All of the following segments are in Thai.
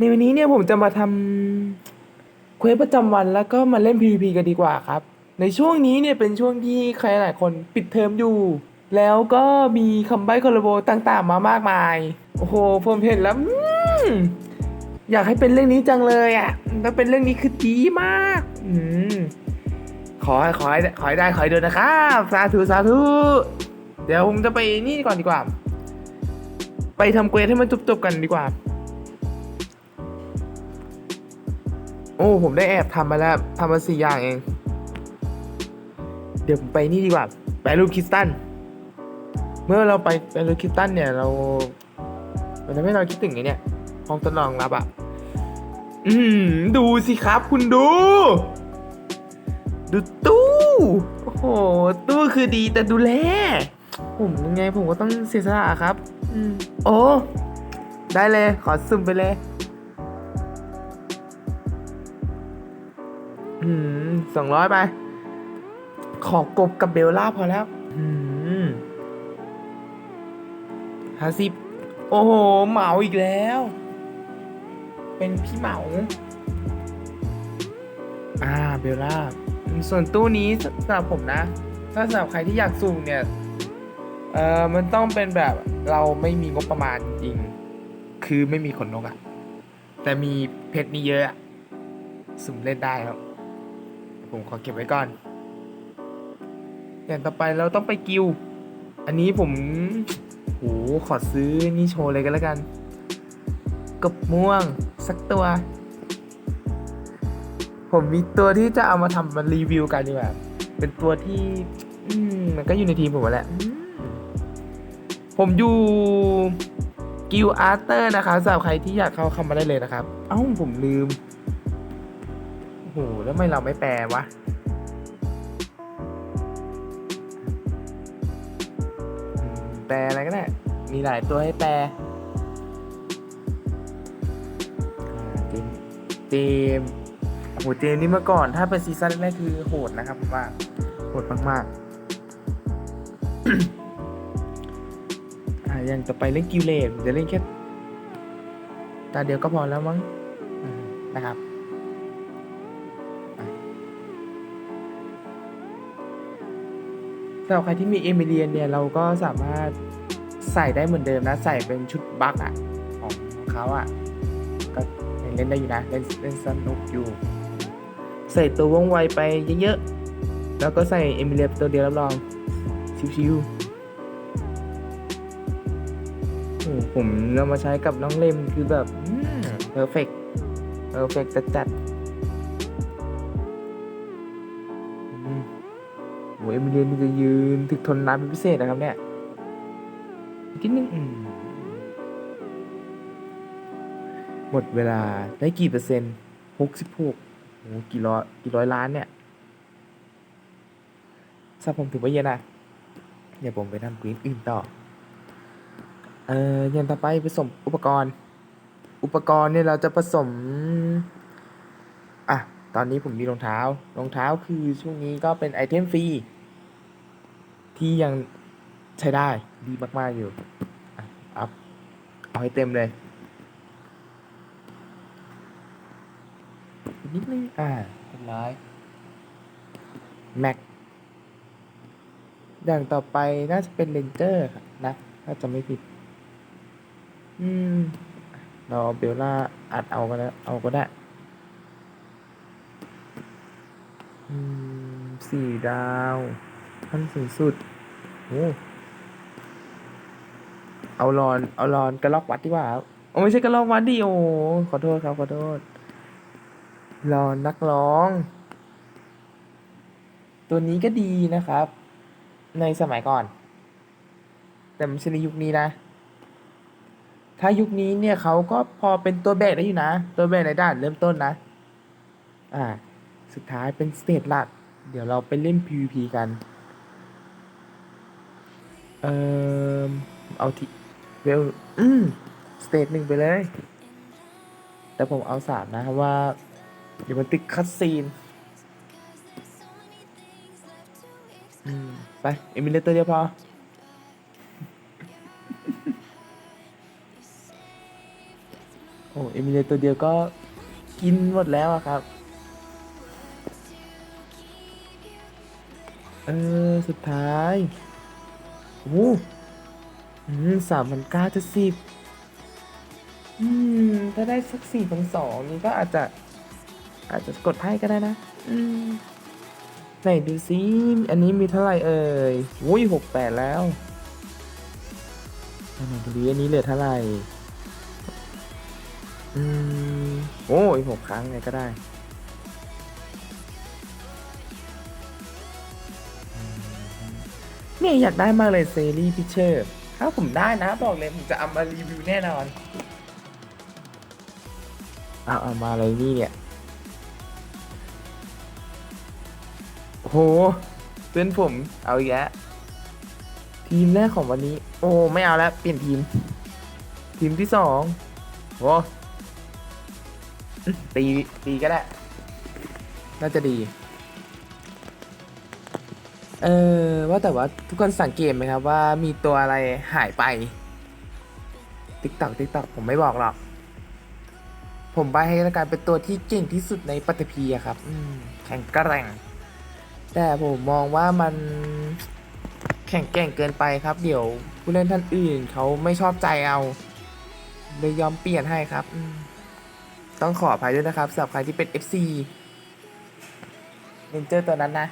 ในวันนี้เนี่ยผมจะมาทำเควสประจำวันแล้วก็มาเล่น PVP กันดีกว่าครับ ในช่วงนี้เนี่ยเป็นช่วงที่ใครหลายคนปิดเทอมอยู่ แล้วก็มีคำใบ้คอลโบต่างๆ มามากมาย โอ้โห ผมเห็นแล้วอยากให้เป็นเรื่องนี้จังเลยอะถ้าเป็นเรื่องนี้คือดีมากอืมขอให้ขอให้ขอให้ได้ขอให้โดนนะครับ สาธุสาธุ เดี๋ยวผมจะไปนี่ก่อนดีกว่า ไปทำเควสให้มันจบๆกันดีกว่า โอ้ผมได้แอบทำมาแล้วทำมาสี่อย่างเอง เดี๋ยวผมไปนี่ดีกว่าไปรูปคริสตันเมื่อเราไปไปรูปคริสตันเนี่ยเรา มันทำให้เราคิดถึงไงเนี่ยห้องทดลองรับอะ อืมดูสิครับคุณดู ดูตู้โอ้โหตู้คือดีแต่ดูแลผมยังไงผมก็ต้องเสียสละครับอืมโอ้ ได้เลย ขอซึมไปเลย สองร้อยไป ขอกบกับเบลล่าพอแล้วอืมห้าสิบ โอ้โห เหมาอีกแล้ว เป็นพี่เหมา อ่า เบลล่า ส่วนตู้นี้สำหรับผมนะ ถ้าสำหรับใครที่อยากสุ่มเนี่ย เอ่อมันต้องเป็นแบบเราไม่มีงบประมาณจริง คือไม่มีขนนกอะแต่มีเพชรนี่เยอะสุ่มเล่นได้ครับ ผมขอเก็บไว้ก่อนอย่างต่อไปเราต้องไปกิว อันนี้ผมโหขอซื้อนี่โชว์เลยกันแล้วกันกบม่วงสักตัว ผมมีตัวที่จะเอามาทำมารีวิวกันดีกว่าเป็นตัวที่มมันก็อยู่ในทีมผมแหละ ผมอยู่กิวอาร์เตอร์นะคะสำหรับใครที่อยากเข้าเข้ามาได้เลยนะครับ เอ้าผมลืม หแล้วทำไมเราไม่แปลวะ แปลอะไรก็ได้ มีหลายตัวให้แปลอ่าเจมส์เจมโหเจมนี่เมื่อก่อน ถ้าเป็นซีซั่นแรกคือโหดนะครับผมว่า โหดมากๆอ่าอย่างต่อไปเล่นกิวเลนจะเล่นแค่ตาเดียวก็พอแล้วมั้งนะครับ สำหรับใครที่มีเอมิเลียนเนี่ยเราก็สามารถใส่ได้เหมือนเดิมนะ ใส่เป็นชุดบัคอะของเขาอะก็ยังเล่นได้อยู่นะเล่นเล่นสนุกอยู่ ใส่ตัวว่องไวไปเยอะๆ แล้วก็ใส่เอมิเลียนตัวเดียวรับรองชิวๆโอ้ผมเรามาใช้กับน้องเล่มคือแบบเพอร์เฟกเพอร์เฟกจัดๆ เอมิเลียนนี่จะยืนถึกทนนานเป็นพิเศษนะครับเนี่ยอีกนิดนึงหมดเวลาได้กี่เปอร์เซ็นต์หกสิบหกโอ้กี่ร้อยกี่ร้อยล้านเนี่ยถ้าผมถือว่าเยอะนะเดี๋ยวผมไปทำกรีนอื่นต่อ เอ่อย่างต่อไปผสมอุปกรณ์ อุปกรณ์เนี่ยเราจะผสม อะ ตอนนี้ผมมีรองเท้า รองเท้าคือช่วงนี้ก็เป็นไอเทมฟรี ที่ยังใช้ได้ดีมากๆอยู่อะอัพเอาให้เต็มเลยอีกนิดนึงอ่าเรียบร้อยแม็กอย่างต่อไปน่าจะเป็นเลนเจอร์นะ ถ้าจะไม่ผิด อืม เราเอาเบลล่าอัดเอาก็ได้เอาก็ได้ อืม สี่ดาว ขั้นสูงสุดโอ้เอารอน เอารอนกระลอกวัดดีกว่าครับโอ้ไม่ใช่กระลอกวัดดิโอขอโทษครับขอโทษรอนนักร้อง ตัวนี้ก็ดีนะครับ ในสมัยก่อน แต่ไม่ใช่ในยุคนี้นะ ถ้ายุคนี้เนี่ยเขาก็พอเป็นตัวแบกได้อยู่นะ ตัวแบกในด่านเริ่มต้นนะ อ่า สุดท้ายเป็นสเตจหลัก เดี๋ยวเราไปเล่น PVP กัน เอ่อเอาที่เวลอืมสเตจหนึ่งไปเลย แต่ผมเอาสามนะเพราะว่าเดี๋ยวมันติดคัดซีนอืมไปเอมิเลเตอร์เดียวพอโอ้อ้เอมิเลตัวเดียวก็กินหมดแล้วอะครับ เออ สุดท้าย โอ้สามพันเก้าจะสิบอืม ถ้าได้สักสี่พันสองนี่ก็อาจจะ อาจจะกดให้ก็ได้นะ อืม ไหนดูซิ อันนี้มีเท่าไหร่เอ่ยวุ้ยหกแปดแล้วไหนดูดิอันนี้เหลือเท่าไหร่ อืม โอ้ยหกครั้งไงก็ได้ เนี่ยอยากได้มากเลยเซรีพิเชอร์ ถ้าผมได้นะบอกเลยผมจะเอามารีวิวแน่นอนเอาเอามาอะไรนี่เนี่ยโหเพื่อนผมเอาอีกแล้วทีมแรกของวันนี้ โอ้ไม่เอาแล้วเปลี่ยนทีม ทีมที่สองโอ้ตีตีก็ได้ น่าจะดี เออว่าแต่ว่าทุกคนสังเกตไหมครับว่ามีตัวอะไรหายไปติ๊กตอกติ๊กตอกผมไม่บอกหรอก ผมใบให้ล้วกันเป็นตัวที่เก่งที่สุดในปัตตภีอะครับอืแข็งกร่งแต่ผมมองว่ามันแข่งแก่งเกินไปครับ เดี๋ยวผู้เล่นท่านอื่นเขาไม่ชอบใจเอาเลยยอมเปลี่ยนให้ครับ ต้องขออภัยด้วยนะครับสำหรับใครที่เป็น FC เรนเจอร์ตัวนั้นนะ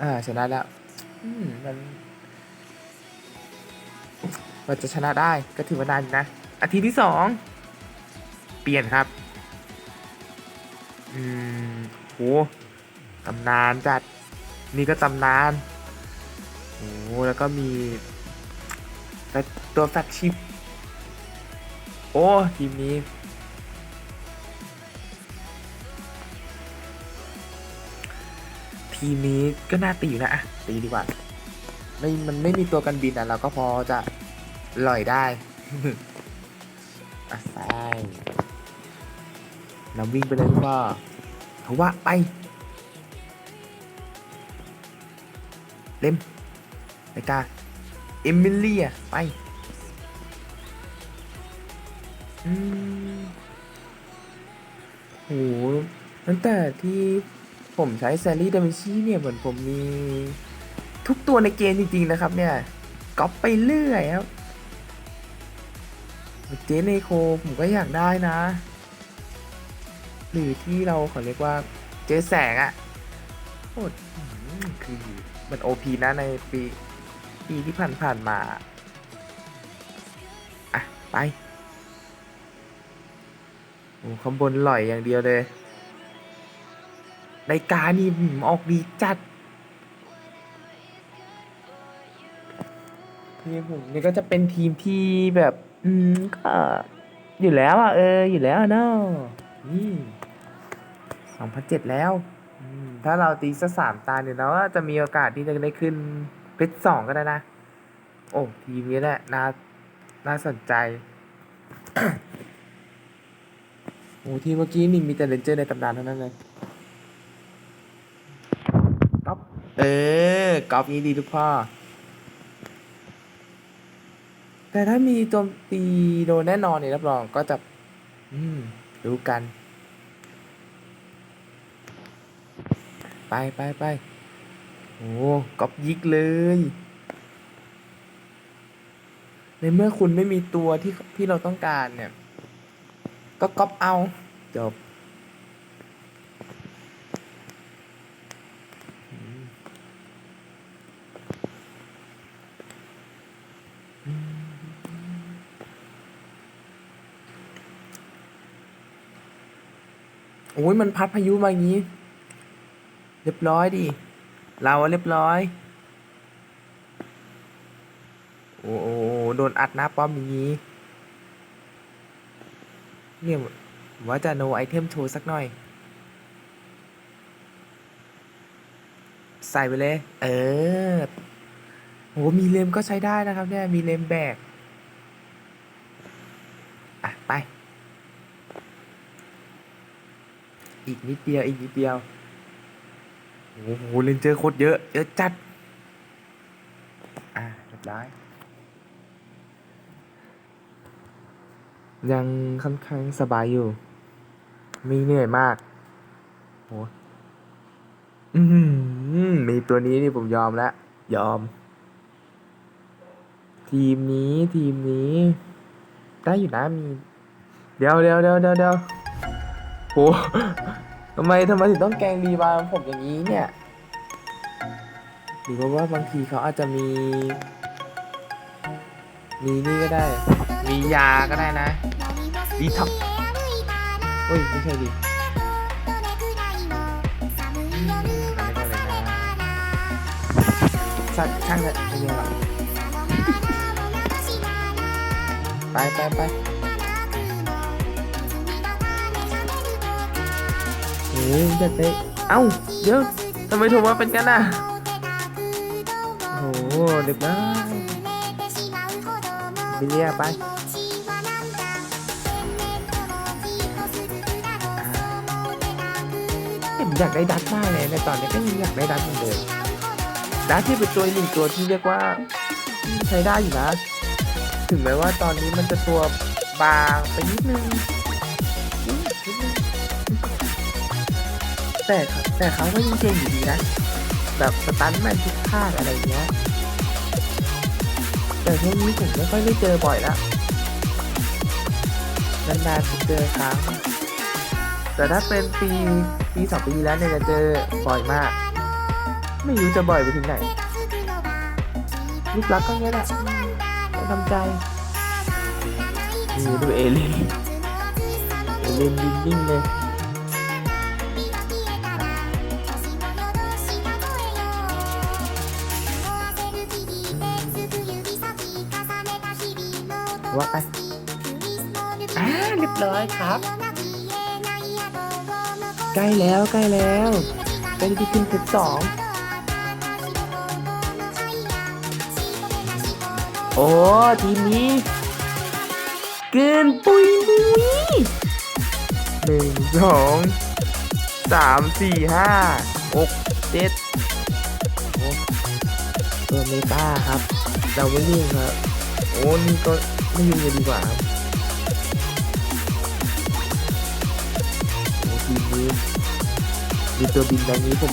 อ่าชนะแล้วอืมมันมันจะชนะได้ก็ถือว่านานนะอาทิตย์ที่สองเปลี่ยนครับ อืมโหตำนานจัด นี่ก็ตำนานโอ้แล้วก็มีตัวแฟกชิป โอ้ ทีมนี้ ทีมนี้ก็น่าตีอยู่นะอะตีดีกว่า ไม่มันไม่มีตัวกันบินอะเราก็พอจะลอยได้อะใช่นำวิ่งไปเลยดีกว่าเพราะว่าไป เล่มไปกาเอมิเลียไปอืมโหตั้งแต่ที่ ผมใช้แซลลี่ดามิชีเนี่ยเหมือนผมมีทุกตัวในเกมจริงๆนะครับเนี่ยก๊อปไปเรื่อยครับเจเนโคผมก็อยากได้นะ หรือที่เราขอเรียกว่าเจ๊แสงอะโคตรอื้คือมันโอพีนะในปีปีที่ผ่านผ่านๆมา อะ ไป โอ้ข้างบนหล่อยอย่างเดียวเลย ในการนี่หืมออกดีจัดทีมผมนี่ก็จะเป็นทีมที่แบบ อืมก็อยู่แล้วอะเออ อยู่แล้วเนาะนี่สองพันเจ็ดแล้วถ้าเราตีสักสามตาเนี่ยเราก็จะมีโอกาสที่จะได้ขึ้นเพชรสองก็ได้นะ โอ้ทีมนี้แหละน่าน่าสนใจโอ้ทีมเมื่อกี้นี่มีแต่เลนเจอร์ในตำนานเท่านั้นเลยก๊อป เออก๊อปนี้ดีทุกพ่อแต่ถ้ามีโจมตีโดนแน่นอนเนี่ยรับรองก็จะ อืมดูกัน ไปไปไปโอ้ก๊อปยิกเลย ในเมื่อคุณไม่มีตัวที่ที่เราต้องการเนี่ย ก็ก๊อปเอา จบอืมอืม โอ้ยมันพัดพายุมาอย่างนี้ เรียบร้อยดิ เราเรียบร้อย โอ้โหโดนอัดหน้าป้อมอย่างนี้ เนี่ยว่าจะโนไอเทมโชว์สักหน่อย ใส่ไปเลย เออ โหมีเลมก็ใช้ได้นะครับเนี่ยมีเลมแบกอะไป อีกนิดเดียวอีกนิดเดียวโอ้โหเลนเจอร์โคตรเยอะเยอะจัด อะเรียบร้อยยังค่อนข้างสบายอยู่ ไม่เหนื่อยมากโอ้อือหือมีตัวนี้นี่ผมยอมแล้ว ยอม ทีมนี้ ทีมนี้ ได้อยู่นะมี เดี๋ยวเดี๋ยวเดี๋ยวเดี๋ยวเดี๋ยวโหทำไมทำไมถึงต้องแกล้งรีบาร์ผมอย่างนี้เนี่ยหรือว่าบางทีเขาอาจจะมี มีนี่ก็ได้ มียาก็ได้นะดีท็อกเฮ้ยไม่ใช่ดิอืมอะไรก็เลยนะสัตว์ช่างเลยไม่เยอะหรอก ไปไปไปโอ้ยจะเตะเอ้าเดี๋ยวทำไมถูกว่าเป็นกันน่ะโอ้โหเด็กบ้าไปเรียไปผมอยากได้ดัตมากเลยในตอนนี้ก็ยังอยากได้ดัตเหมือนเดิมดัตที่เป็นตัวหนึ่งตัวที่เรียกว่าใช้ได้อยู่นะ ถึงแม้ว่าตอนนี้มันจะตัวบางไปนิดนึงแต่แต่เขาก็ยังเก่งอยู่ดีนะ แบบสตันแมนทุกภาคอะไรเงี้ย แต่ช่วงนี้ผมไม่ค่อยได้เจอบ่อยละนานๆจะเจอครั้ง แต่ถ้าเป็นปีปีสองปีแล้วเนี่ยจะเจอบ่อยมาก ไม่รู้จะบ่อยไปถึงไหนลูกรักก็เงี้แหละ ทำใจนี่ดูเอเลนเอเลนยินนิ่งเลยว่าไปอ่าเรียบร้อยครับ ใกล้แล้วใกล้แล้วใกล้ที่ขึ้นเพชรสอง โอ้ทีมนี้เกินปุยมุยหนึ่งสองสามสี่ห้าหกเจ็ดโอ้เออเมตาครับ เราไม่ยุ่งครับ โอ้นี่ก็ไม่ยุ่งเลยดีกว่าครับโอ้ทีมนี้มีตัวบินแบบนี้ผม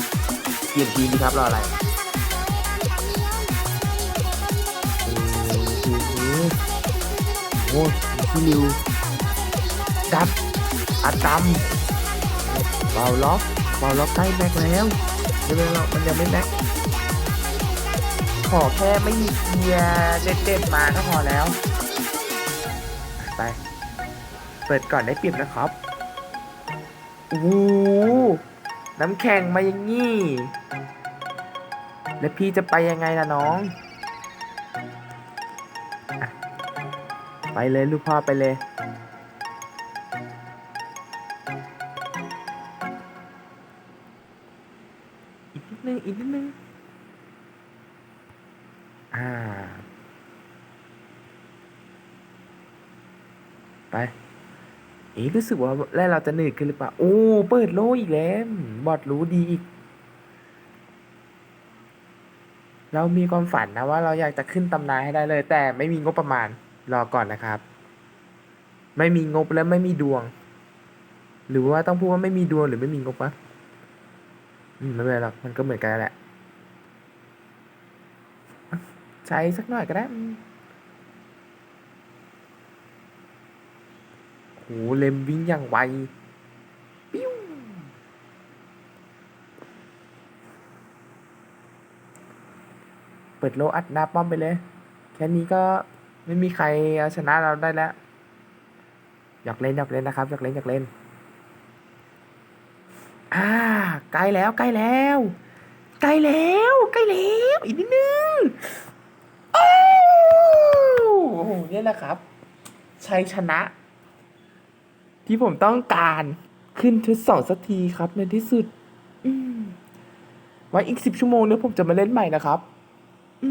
เปลี่ยนทีมดีครับรออะไร โอ้มีพี่ริวดับอัดดำเบาล็อกเบาล็อกใกล้แม็กแล้วไม่เป็นไรหรอกมันยังไม่แม็กขอแค่ไม่มีเกียร์เด็ดๆมาก็พอแล้ว ไป เปิดก่อนได้เปรียบนะครับโอ้โหน้ำแข็งมาอย่างงี้ แล้วพี่จะไปยังไงล่ะน้อง ไปเลยลูกพ่อไปเลย อีกนิดนึง อีกนิดนึง อ่า ไป เอ๊ะรู้สึกว่าแรกเราจะหนืดขึ้นหรือเปล่า โอ้ เปิดโลอีกแล้ว บอดรู้ดีอีกเรามีความฝันนะว่าเราอยากจะขึ้นตำนานให้ได้เลย แต่ไม่มีงบประมาณ รอก่อนนะครับ ไม่มีงบและไม่มีดวง หรือว่าต้องพูดว่าไม่มีดวงหรือไม่มีงบวะอืมไม่เป็นไรหรอกมันก็เหมือนกันแหละ ใช้สักหน่อยก็ได้อืมโหเลมวิ่งอย่างไวปิ้วเปิดโลอัดหน้าป้อมไปเลย แค่นี้ก็ ไม่มีใครเอาชนะเราได้แล้วอยากเล่นอยากเล่นนะครับอยากเล่นอยากเล่น อ่าใกล้แล้วใกล้แล้วใกล้แล้วใกล้แล้วอีกนิดนึงโอ้โหเนี่ยแหละครับชัยชนะ ที่ผมต้องการขึ้นทดสองสักทีครับในที่สุดไว้อีกสิบชั่วโมงเดี๋ยผมจะมาเล่นใหม่นะครับ